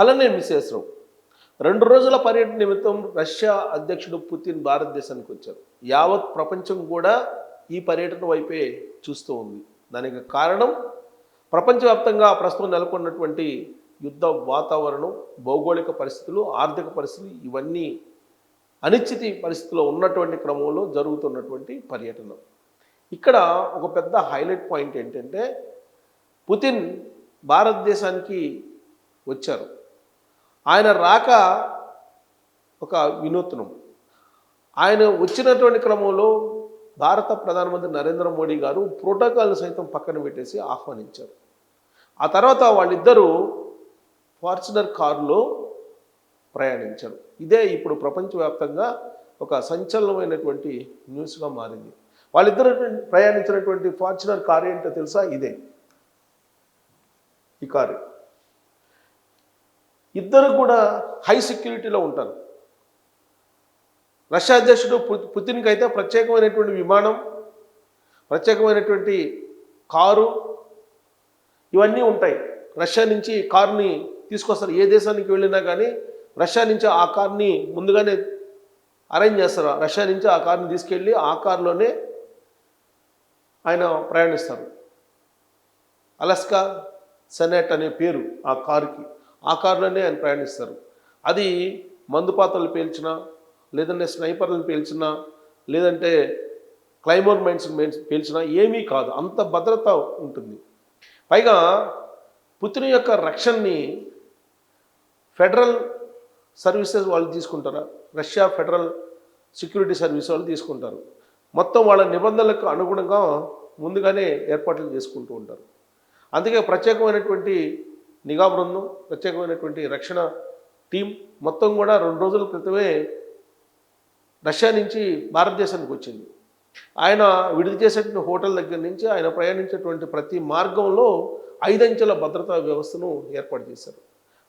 అలానే మిసేసరావు రెండు రోజుల పర్యటన నిమిత్తం రష్యా అధ్యక్షుడు పుతిన్ భారతదేశానికి వచ్చారు. యావత్ ప్రపంచం కూడా ఈ పర్యటన వైపే చూస్తూ ఉంది. దానికి కారణం ప్రపంచవ్యాప్తంగా ప్రస్తుతం నెలకొన్నటువంటి యుద్ధ వాతావరణం భౌగోళిక పరిస్థితులు ఆర్థిక పరిస్థితులు ఇవన్నీ అనిశ్చితి పరిస్థితిలో ఉన్నటువంటి క్రమంలో జరుగుతున్నటువంటి పర్యటన. ఇక్కడ ఒక పెద్ద హైలైట్ పాయింట్ ఏంటంటే పుతిన్ భారతదేశానికి వచ్చారు. ఆయన రాక ఒక వినూత్నం. ఆయన వచ్చినటువంటి క్రమంలో భారత ప్రధానమంత్రి నరేంద్ర మోడీ గారు ప్రోటోకాల్ని సైతం పక్కన పెట్టేసి ఆహ్వానించారు. ఆ తర్వాత వాళ్ళిద్దరూ ఫార్చునర్ కారులో ప్రయాణించారు. ఇదే ఇప్పుడు ప్రపంచవ్యాప్తంగా ఒక సంచలనమైనటువంటి న్యూస్గా మారింది. వాళ్ళిద్దరు ప్రయాణించినటువంటి ఫార్చునర్ కారు ఏంటో తెలుసా? ఇదే. ఈ కారు. ఇద్దరు కూడా హై సెక్యూరిటీలో ఉంటారు. రష్యా అధ్యక్షుడు పు- పుతిన్కి అయితే ప్రత్యేకమైనటువంటి విమానం ప్రత్యేకమైనటువంటి కారు ఇవన్నీ ఉంటాయి. రష్యా నుంచి కారుని తీసుకొస్తారు. ఏ దేశానికి వెళ్ళినా కానీ రష్యా నుంచి ఆ కార్ని ముందుగానే అరేంజ్ చేస్తారు. రష్యా నుంచి ఆ కార్ని తీసుకెళ్ళి ఆ కారులోనే ఆయన ప్రయాణిస్తారు. అలస్కా సెనెట్ అనే పేరు ఆ కారుకి. ఆ కారులోనే ఆయన ప్రయాణిస్తారు. అది మందుపాతలు పేల్చినా లేదంటే స్నైపర్లను పేల్చినా లేదంటే క్లైమోర్ మైన్స్ పేల్చినా ఏమీ కాదు. అంత భద్రత ఉంటుంది. పైగా పుతిన్ యొక్క రక్షణని ఫెడరల్ సర్వీసెస్ వాళ్ళు తీసుకుంటారా? రష్యా ఫెడరల్ సెక్యూరిటీ సర్వీస్ వాళ్ళు తీసుకుంటారు. మొత్తం వాళ్ళ నిబంధనలకు అనుగుణంగా ముందుగానే ఏర్పాట్లు చేసుకుంటూ ఉంటారు. అందుకే ప్రత్యేకమైనటువంటి నిఘా బృందం ప్రత్యేకమైనటువంటి రక్షణ టీం మొత్తం కూడా రెండు రోజుల క్రితమే రష్యా నుంచి భారతదేశానికి వచ్చింది. ఆయన విడుదల చేసేటువంటి హోటల్ దగ్గర నుంచి ఆయన ప్రయాణించేటువంటి ప్రతి మార్గంలో ఐదంచెల భద్రతా వ్యవస్థను ఏర్పాటు చేశారు.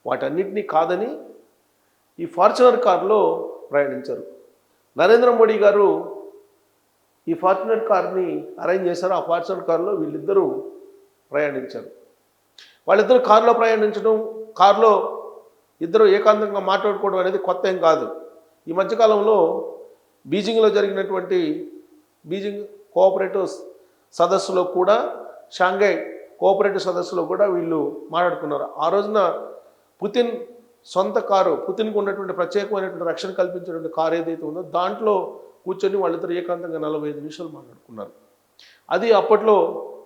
వాటన్నిటినీ కాదని ఈ ఫార్చునర్ కారులో ప్రయాణించారు. నరేంద్ర మోడీ గారు ఈ ఫార్చునర్ కార్ని అరేంజ్ చేశారు. ఆ ఫార్చునర్ కారులో వీళ్ళిద్దరూ ప్రయాణించారు. వాళ్ళిద్దరూ కారులో ప్రయాణించడం కారులో ఇద్దరు ఏకాంతంగా మాట్లాడుకోవడం అనేది కొత్త ఏం కాదు. ఈ మధ్యకాలంలో బీజింగ్లో జరిగినటువంటి బీజింగ్ కోఆపరేటివ్ సదస్సులో కూడా షాంఘై కోఆపరేటివ్ సదస్సులో కూడా వీళ్ళు మాట్లాడుకున్నారు. ఆ రోజున పుతిన్ సొంత కారు పుతిన్కు ఉన్నటువంటి ప్రత్యేకమైనటువంటి రక్షణ కల్పించినటువంటి కారు ఏదైతే ఉందో దాంట్లో కూర్చొని వాళ్ళిద్దరు ఏకాంతంగా నలభై ఐదు నిమిషాలు మాట్లాడుకున్నారు. అది అప్పట్లో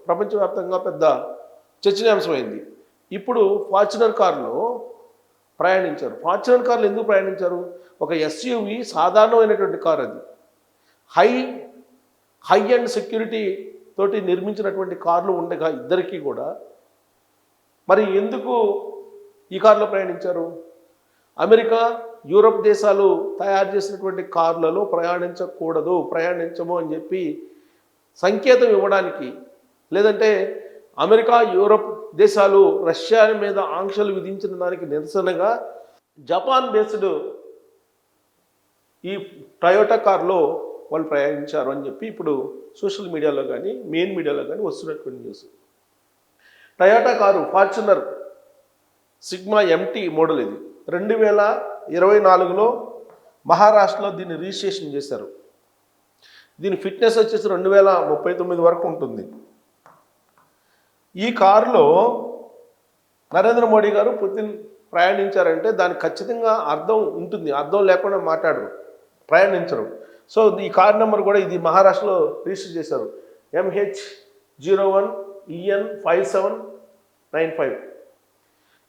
ప్రపంచవ్యాప్తంగా పెద్ద చర్చనీయాంశమైంది. ఇప్పుడు ఫార్చునర్ కారులో ప్రయాణించారు. ఫార్చునర్ కార్లు ఎందుకు ప్రయాణించారు? ఒక ఎస్యూవి సాధారణమైనటువంటి కార్ అది. హై హై అండ్ సెక్యూరిటీ తోటి నిర్మించినటువంటి కార్లు ఉండగా ఇద్దరికీ కూడా. మరి ఎందుకు ఈ కారులో ప్రయాణించారు? అమెరికా యూరప్ దేశాలు తయారు చేసినటువంటి కార్లలో ప్రయాణించకూడదు ప్రయాణించము అని చెప్పి సంకేతం ఇవ్వడానికి లేదంటే అమెరికా యూరప్ దేశాలు రష్యా మీద ఆంక్షలు విధించిన దానికి నిరసనగా జపాన్ బేస్డ్ ఈ టయోటా కార్లో వాళ్ళు ప్రయాణించారు అని చెప్పి ఇప్పుడు సోషల్ మీడియాలో కానీ మెయిన్ మీడియాలో కానీ వస్తున్నటువంటి news Toyota car Fortuner Sigma MT model ఇది. రెండు వేల ఇరవై నాలుగులో మహారాష్ట్రలో దీన్ని రిజిస్ట్రేషన్ చేశారు. దీని ఫిట్నెస్ వచ్చేసి రెండు వేల ముప్పై తొమ్మిది వరకు ఉంటుంది. ఈ కారులో నరేంద్ర మోడీ గారు పుతిన్ ప్రయాణించారంటే దానికి ఖచ్చితంగా అర్థం ఉంటుంది. అర్థం లేకుండా మాట్లాడరు. ప్రయాణించరు. సో ఈ కార్ నెంబర్ కూడా ఇది మహారాష్ట్రలో రిజిస్టర్ చేశారు. MH zero one EN five seven nine five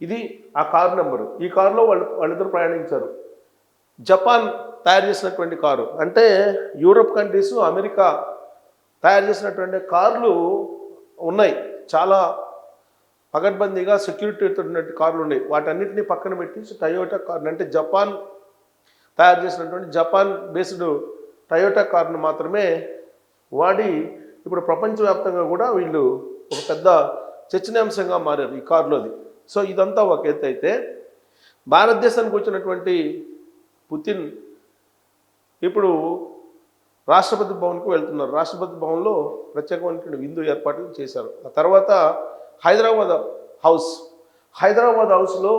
ఇది ఆ కారు నెంబరు. ఈ కారులో వాళ్ళు వాళ్ళిద్దరు ప్రయాణించారు. జపాన్ తయారు చేసినటువంటి కారు. అంటే యూరోప్ కంట్రీస్ అమెరికా తయారు చేసినటువంటి కార్లు ఉన్నాయి. చాలా పగడ్బందీగా సెక్యూరిటీతో ఉన్నటువంటి కార్లు ఉన్నాయి. వాటన్నిటిని పక్కన పెట్టి టయోటా కార్లు అంటే జపాన్ తయారు చేసినటువంటి జపాన్ బేస్డ్ టయోటా కార్ను మాత్రమే వాడి ఇప్పుడు ప్రపంచవ్యాప్తంగా కూడా వీళ్ళు ఒక పెద్ద చర్చనీయాంశంగా మారారు ఈ కారులోది సో ఇదంతా ఒక ఎత్తు అయితే భారతదేశానికి వచ్చినటువంటి పుతిన్ ఇప్పుడు రాష్ట్రపతి భవన్కు వెళ్తున్నారు. రాష్ట్రపతి భవన్లో ప్రత్యేకమైనటువంటి విందు ఏర్పాట్లు చేశారు. ఆ తర్వాత హైదరాబాద్ హౌస్. హైదరాబాద్ హౌస్లో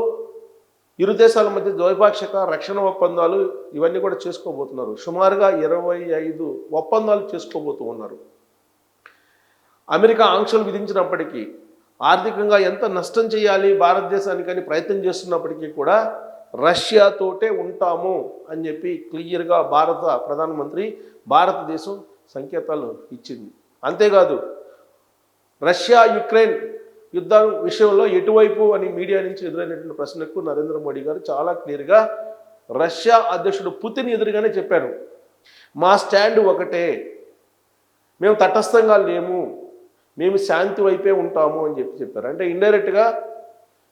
ఇరు దేశాల మధ్య ద్వైపాక్షిక రక్షణ ఒప్పందాలు ఇవన్నీ కూడా చేసుకోబోతున్నారు. సుమారుగా ఇరవై ఐదు ఒప్పందాలు చేసుకోబోతూ ఉన్నారు. అమెరికా ఆంక్షలు విధించినప్పటికీ ఆర్థికంగా ఎంత నష్టం చేయాలి భారతదేశానికి అని ప్రయత్నం చేస్తున్నప్పటికీ కూడా రష్యాతోటే ఉంటాము అని చెప్పి క్లియర్గా భారత ప్రధానమంత్రి భారతదేశం సంకేతాలు ఇచ్చింది. అంతేకాదు రష్యా యుక్రెయిన్ యుద్ధం విషయంలో ఎటువైపు అని మీడియా నుంచి ఎదురైనటువంటి ప్రశ్నకు నరేంద్ర మోడీ గారు చాలా క్లియర్గా రష్యా అధ్యక్షుడు పుతిన్ ఎదురుగానే చెప్పారు. మా స్టాండ్ ఒకటే మేము తటస్థంగా లేము మేము శాంతి వైపే ఉంటాము అని చెప్పి చెప్పారు. అంటే ఇండైరెక్ట్గా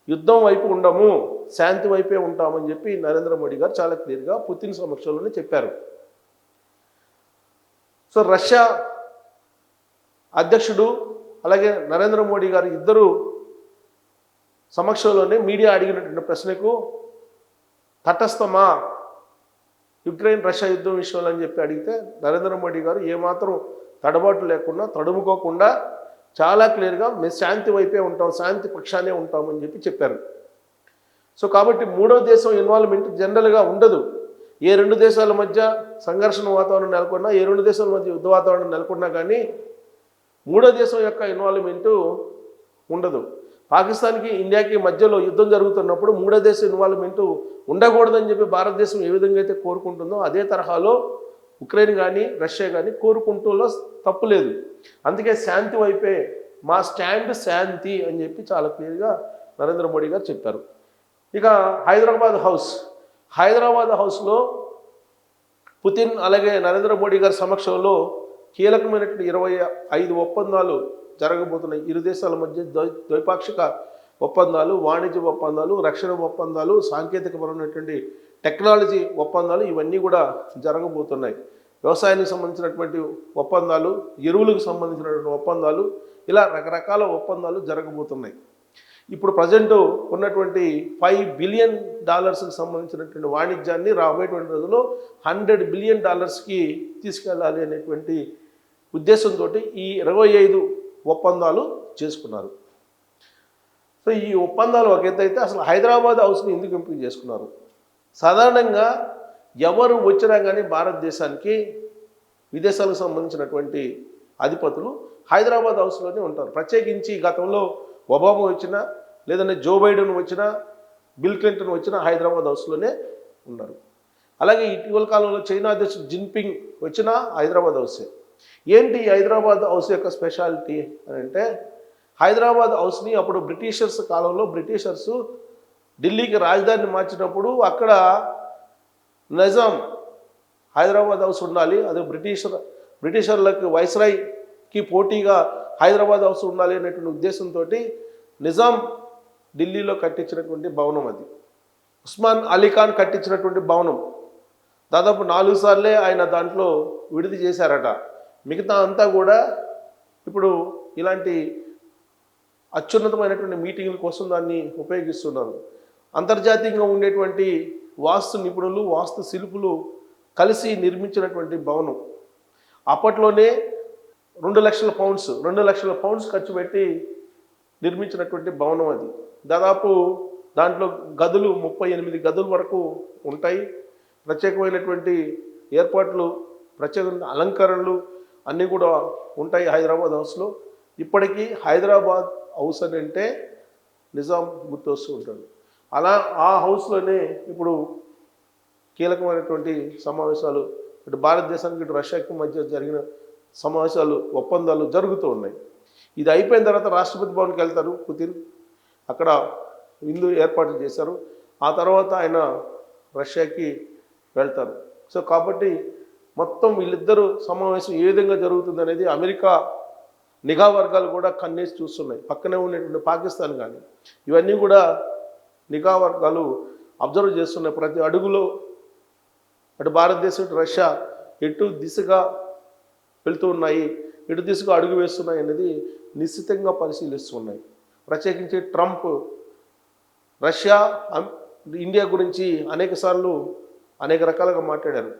యుద్ధం వైపు ఉండము శాంతి వైపే ఉంటామని చెప్పి నరేంద్ర మోడీ గారు చాలా క్లియర్గా పుతిన్ సమక్షంలోనే చెప్పారు. సో రష్యా అధ్యక్షుడు అలాగే నరేంద్ర మోడీ గారు ఇద్దరు సమక్షంలోనే మీడియా అడిగినటువంటి ప్రశ్నకు తటస్థమా యుక్రెయిన్ రష్యా యుద్ధం విషయంలో అని చెప్పి అడిగితే నరేంద్ర మోడీ గారు ఏమాత్రం తడబాటు లేకుండా తడుముకోకుండా చాలా క్లియర్గా మేము శాంతి వైపే ఉంటాం శాంతి పక్షానే ఉంటామని చెప్పి చెప్పారు. సో కాబట్టి మూడో దేశం ఇన్వాల్వ్మెంట్ జనరల్గా ఉండదు. ఏ రెండు దేశాల మధ్య సంఘర్షణ వాతావరణం నెలకొన్నా ఏ రెండు దేశాల మధ్య యుద్ధ వాతావరణం నెలకొన్నా కానీ మూడో దేశం యొక్క ఇన్వాల్వ్మెంటు ఉండదు. పాకిస్తాన్కి ఇండియాకి మధ్యలో యుద్ధం జరుగుతున్నప్పుడు మూడో దేశం ఇన్వాల్వ్మెంటు ఉండకూడదని చెప్పి భారతదేశం ఏ విధంగా అయితే కోరుకుంటుందో అదే తరహాలో ఉక్రెయిన్ కానీ రష్యా కానీ కోరుకుంటూలో తప్పు లేదు. అందుకే శాంతి వైపే మా స్టాండ్ శాంతి అని చెప్పి చాలా క్లియర్గా నరేంద్ర మోడీ గారు చెప్పారు. ఇక హైదరాబాద్ హౌస్. హైదరాబాద్ హౌస్లో పుతిన్ అలాగే నరేంద్ర మోడీ గారి సమక్షంలో కీలకమైనటువంటి ఇరవై ఐదు ఒప్పందాలు జరగబోతున్నాయి. ఇరు దేశాల మధ్య ద్వైపాక్షిక ఒప్పందాలు వాణిజ్య ఒప్పందాలు రక్షణ ఒప్పందాలు సాంకేతికపరమైనటువంటి టెక్నాలజీ ఒప్పందాలు ఇవన్నీ కూడా జరగబోతున్నాయి. వ్యవసాయానికి సంబంధించినటువంటి ఒప్పందాలు ఎరువులకు సంబంధించినటువంటి ఒప్పందాలు ఇలా రకరకాల ఒప్పందాలు జరగబోతున్నాయి. ఇప్పుడు ప్రజెంట్ ఉన్నటువంటి ఫైవ్ బిలియన్ డాలర్స్కి సంబంధించినటువంటి వాణిజ్యాన్ని రాబోయేటువంటి రోజుల్లో హండ్రెడ్ బిలియన్ డాలర్స్కి తీసుకెళ్ళాలి అనేటువంటి ఉద్దేశంతో ఈ ఇరవై ఐదు ఒప్పందాలు చేసుకున్నారు. సో ఈ ఒప్పందాలు ఒక ఎత్తు అయితే అసలు హైదరాబాద్ హౌస్ని ఎందుకు ఎంపిక చేసుకున్నారు? సాధారణంగా ఎవరు వచ్చినా కానీ భారతదేశానికి విదేశాలకు సంబంధించినటువంటి అధిపతులు హైదరాబాద్ హౌస్లోనే ఉంటారు. ప్రత్యేకించి గతంలో ఒబామా వచ్చినా లేదంటే జో బైడెన్ వచ్చినా బిల్ క్లింటన్ వచ్చినా హైదరాబాద్ హౌస్లోనే ఉన్నారు. అలాగే ఇటీవల కాలంలో చైనా అధ్యక్షుడు జిన్పింగ్ వచ్చినా హైదరాబాద్ హౌసే. ఏంటి హైదరాబాద్ హౌస్ యొక్క స్పెషాలిటీ అని అంటే హైదరాబాద్ హౌస్ని అప్పుడు బ్రిటిషర్స్ కాలంలో బ్రిటిషర్సు ఢిల్లీకి రాజధానిని మార్చినప్పుడు అక్కడ నిజాం హైదరాబాద్ హౌస్ ఉండాలి. అది బ్రిటిషర్ బ్రిటిషర్లకు వైస్రాయ్కి పోటీగా హైదరాబాద్ హౌస్ ఉండాలి అనేటువంటి ఉద్దేశంతో నిజాం ఢిల్లీలో కట్టించినటువంటి భవనం అది. ఉస్మాన్ అలీ ఖాన్ కట్టించినటువంటి భవనం. దాదాపు నాలుగు సార్లే ఆయన దాంట్లో విడిది చేశారట. మిగతా అంతా కూడా ఇప్పుడు ఇలాంటి అత్యున్నతమైనటువంటి మీటింగుల కోసం దాన్ని ఉపయోగిస్తున్నారు. అంతర్జాతీయంగా ఉండేటువంటి వాస్తు నిపుణులు వాస్తు శిల్పులు కలిసి నిర్మించినటువంటి భవనం. అప్పట్లోనే రెండు లక్షల పౌండ్స్ రెండు లక్షల పౌండ్స్ ఖర్చు పెట్టి నిర్మించినటువంటి భవనం అది. దాదాపు దాంట్లో గదులు ముప్పై ఎనిమిది గదుల వరకు ఉంటాయి. ప్రత్యేకమైనటువంటి ఏర్పాట్లు ప్రత్యేకమైన అలంకరణలు అన్నీ కూడా ఉంటాయి హైదరాబాద్ హౌస్లో. ఇప్పటికీ హైదరాబాద్ హౌస్ అని అంటే నిజాం గుర్తొస్తూ ఉంటాడు అలా ఆ హౌస్లోనే ఇప్పుడు కీలకమైనటువంటి సమావేశాలు ఇటు భారతదేశానికి ఇటు రష్యాకి మధ్య జరిగిన సమావేశాలు ఒప్పందాలు జరుగుతూ ఉన్నాయి. ఇది అయిపోయిన తర్వాత రాష్ట్రపతి భవన్కి వెళ్తారు పుతిన్. అక్కడ విందు ఏర్పాట్లు చేశారు. ఆ తర్వాత ఆయన రష్యాకి వెళ్తారు. సో కాబట్టి మొత్తం వీళ్ళిద్దరూ సమావేశం ఏ విధంగా జరుగుతుంది అనేది అమెరికా నిఘా వర్గాలు కూడా కన్నేసి చూస్తున్నాయి. పక్కనే ఉన్నటువంటి పాకిస్తాన్ కానీ ఇవన్నీ కూడా నిఘా వర్గాలు అబ్జర్వ్ చేస్తున్నాయి ప్రతి అడుగులో అటు భారతదేశం ఇటు రష్యా ఎటు దిశగా వెళ్తూ ఉన్నాయి ఎటు దిశగా అడుగు వేస్తున్నాయి అనేది నిశ్చితంగా పరిశీలిస్తున్నాయి. ప్రత్యేకించి ట్రంప్ రష్యా ఇండియా గురించి అనేక సార్లు అనేక రకాలుగా మాట్లాడారు.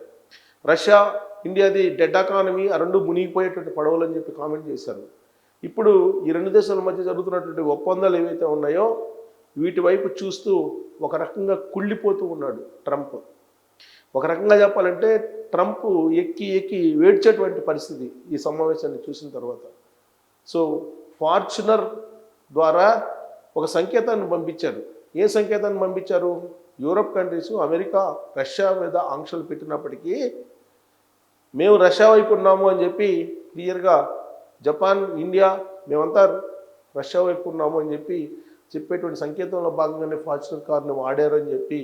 రష్యా ఇండియాది డెడ్ ఎకానమీ ఆ రెండు మునిగిపోయేటువంటి పడవలు అని చెప్పి కామెంట్ చేశారు. ఇప్పుడు ఈ రెండు దేశాల మధ్య జరుగుతున్నటువంటి ఒప్పందాలు ఏవైతే ఉన్నాయో వీటి వైపు చూస్తూ ఒక రకంగా కుళ్ళిపోతూ ఉన్నాడు ట్రంప్. ఒక రకంగా చెప్పాలంటే ట్రంప్ ఎక్కి ఎక్కి వేడ్చేటువంటి పరిస్థితి ఈ సమావేశాన్ని చూసిన తర్వాత. సో ఫార్చునర్ ద్వారా ఒక సంకేతాన్ని పంపించారు. ఏ సంకేతాన్ని పంపించారు? యూరప్ కంట్రీస్ అమెరికా రష్యా మీద ఆంక్షలు పెట్టినప్పటికీ మేము రష్యా వైపు ఉన్నాము అని చెప్పి క్లియర్గా జపాన్ ఇండియా మేమంతా రష్యా వైపు ఉన్నాము అని చెప్పి చెప్పేటువంటి సంకేతంలో భాగంగానే ఫార్చునర్ కార్ని వాడారు అని చెప్పి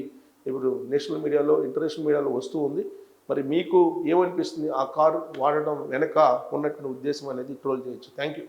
ఇప్పుడు నేషనల్ మీడియాలో ఇంటర్నేషనల్ మీడియాలో వస్తూ ఉంది. మరి మీకు ఏమనిపిస్తుంది? ఆ కారు వాడడం వెనక ఉన్నటువంటి ఉద్దేశం అనేది ట్రోల్ చేయొచ్చు. Thank you